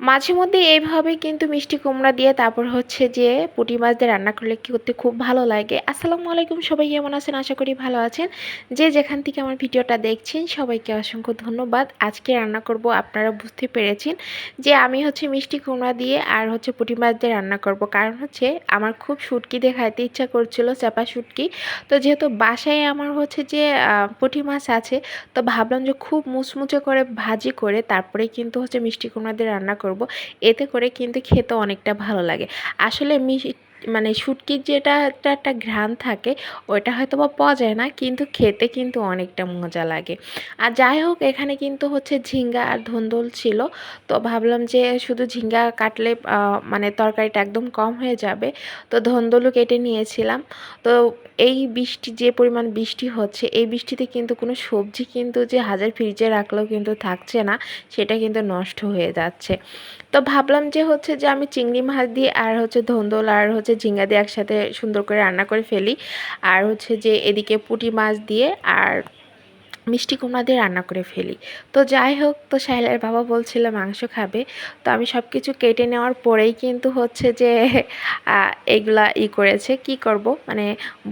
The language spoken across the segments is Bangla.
মাঝে মধ্যে এইভাবে কিন্তু মিষ্টি কুমড়া দিয়ে তারপর হচ্ছে যে পুঁটি মাছ দিয়ে রান্না করলে কি করতে খুব ভালো লাগে। আসসালামু আলাইকুম, সবাই কেমন আছেন? আশা করি ভালো আছেন। যে যেখান থেকে আমার ভিডিওটা দেখছেন, সবাইকে অসংখ্য ধন্যবাদ। আজকে রান্না করব, আপনারা বুঝতে পেরেছেন যে আমি হচ্ছে মিষ্টি কুমড়া দিয়ে আর হচ্ছে পুঁটি মাছ দিয়ে রান্না করব। কারণ হচ্ছে আমার খুব শুটকি দিয়ে খাইতে ইচ্ছা করছিল, চাপা শুটকি। তো যেহেতু বাসায় আমার হচ্ছে যে পুঁটি মাছ আছে, তো ভাবলাম যে খুব মুচমুচে করে ভাজি করে তারপরে কিন্তু হচ্ছে মিষ্টি কুমড়া দিয়ে রান্না করব। এতে করে কিন্তু খেতে অনেকটা ভালো লাগে। আসলে মানে শুটকির যেটা একটা একটা ঘ্রাণ থাকে, ওইটা হয়তো বা পাওয়া যায় না, কিন্তু খেতে কিন্তু অনেকটা মজা লাগে। আর যাই হোক, এখানে কিন্তু হচ্ছে ঝিঙ্গা আর ধন্দল ছিল। তো ভাবলাম যে শুধু ঝিঙ্গা কাটলে মানে তরকারিটা একদম কম হয়ে যাবে। তো ধন্দলও কেটে নিয়েছিলাম। তো এই বৃষ্টি, যে পরিমাণ বৃষ্টি হচ্ছে, এই বৃষ্টিতে কিন্তু কোনো সবজি কিন্তু যে হাজার ফ্রিজে রাখলেও কিন্তু থাকছে না, সেটা কিন্তু নষ্ট হয়ে যাচ্ছে। তো ভাবলাম যে হচ্ছে যে আমি চিংড়ি মাছ দিয়ে আর হচ্ছে ধন্দল আর হচ্ছে ঝিঙ্গা দিয়ে একসাথে সুন্দর করে রান্না করে ফেলি। আর হচ্ছে যে এদিকে পুঁটি মাছ দিয়ে আর মিষ্টি কুমড়া দিয়ে রান্না করে ফেলি। তো যাই হোক, তো সাহেলের বাবা বলছিল মাংস খাবে। তো আমি সব কিছু কেটে নেওয়ার পরেই কিন্তু হচ্ছে যে এগুলা ই করেছে। কি করব? মানে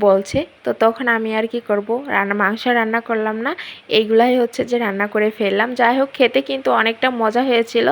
বলছে। তো তখন আমি আর কি করব? রান্না, মাংস রান্না করলাম না। এইগুলাই হচ্ছে যে রান্না করে ফেললাম। যাই হোক, খেতে কিন্তু অনেকটা মজা হয়েছিল।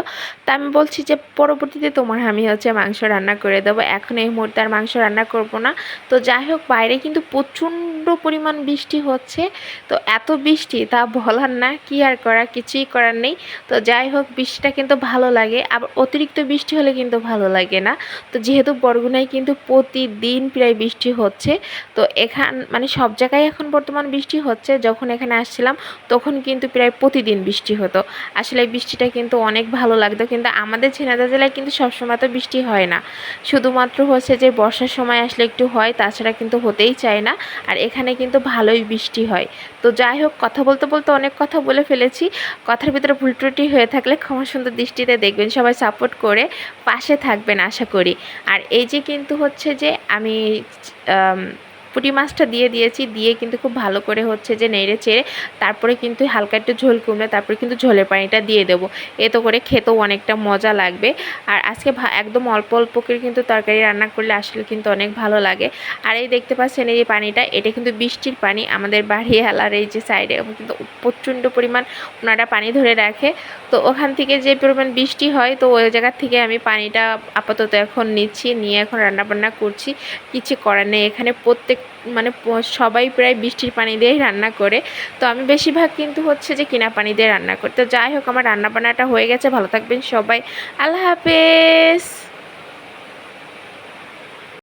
তা আমি বলছি যে, পরবর্তীতে তোমার আমি হচ্ছে মাংস রান্না করে দেবো। এখন এই মুহূর্তে আর মাংস রান্না করব না। তো যাই হোক, বাইরে কিন্তু প্রচণ্ড পরিমাণ বৃষ্টি হচ্ছে। তো এত বৃষ্টি বৃষ্টি তা বলার না, কি আর করা কিছুই করার নেই। তো যাই হোক, বৃষ্টিটা কিন্তু ভালো লাগে, আবার অতিরিক্ত বৃষ্টি হলে কিন্তু ভালো লাগে না। তো যেহেতু বরগুনায় কিন্তু প্রতিদিন প্রায় বৃষ্টি হচ্ছে, তো এখান মানে সব জায়গায় এখন বর্তমান বৃষ্টি হচ্ছে, যখন এখানে আসছিলাম, তখন কিন্তু প্রায় প্রতিদিন বৃষ্টি হতো। আসলে বৃষ্টিটা কিন্তু অনেক ভালো লাগতো, কিন্তু আমাদের ঝিনাইদহ জেলায় কিন্তু সবসময় তো বৃষ্টি হয় না। শুধুমাত্র হচ্ছে যে বর্ষার সময় আসলে একটু হয়, তাছাড়া কিন্তু হতেই চায় না, আর এখানে কিন্তু ভালোই বৃষ্টি হয়। তো যাই হোক, কথা বলতে বলতে অনেক কথা বলে ফেলেছি। কথার ভিতরে ভুল ত্রুটি হয়ে থাকলে ক্ষমা সুন্দর দৃষ্টিতে দেখবেন, সবাই সাপোর্ট করে পাশে থাকবেন আশা করি। আর এই যে কিন্তু হচ্ছে যে আমি পুঁটি মাছটা দিয়ে দিয়েছি, দিয়ে কিন্তু খুব ভালো করে হচ্ছে যে নেড়ে চেড়ে তারপরে কিন্তু হালকা একটু ঝোল কমলে তারপরে কিন্তু ঝোলের পানিটা দিয়ে দেবো। এতো করে খেতেও অনেকটা মজা লাগবে। আর আজকে একদম অল্প অল্প করে কিন্তু তরকারি রান্না করলে আসলে কিন্তু অনেক ভালো লাগে। আর এই দেখতে পাচ্ছেন এই যে পানিটা, এটা কিন্তু বৃষ্টির পানি আমাদের বাড়ি হেলার এই যে সাইডে কিন্তু প্রচণ্ড পরিমাণ ওনারা পানি ধরে রাখে। তো ওখান থেকে যে পরিমাণ বৃষ্টি হয়, তো ওই জায়গার থেকে আমি পানিটা আপাতত এখন নিচ্ছি, নিয়ে এখন রান্নাবান্না করছি। কিছু করার নেই, এখানে প্রত্যেক মানে সবাই প্রায় বৃষ্টির পানি দিয়েই রান্না করে। তো আমি বেশিরভাগ কিন্তু হচ্ছে যে কিনা পানি দিয়ে রান্না করি। তো যাই হোক, আমার রান্না বান্নাটা হয়ে গেছে। ভালো থাকবেন সবাই। আল্লাহ হাফেজ।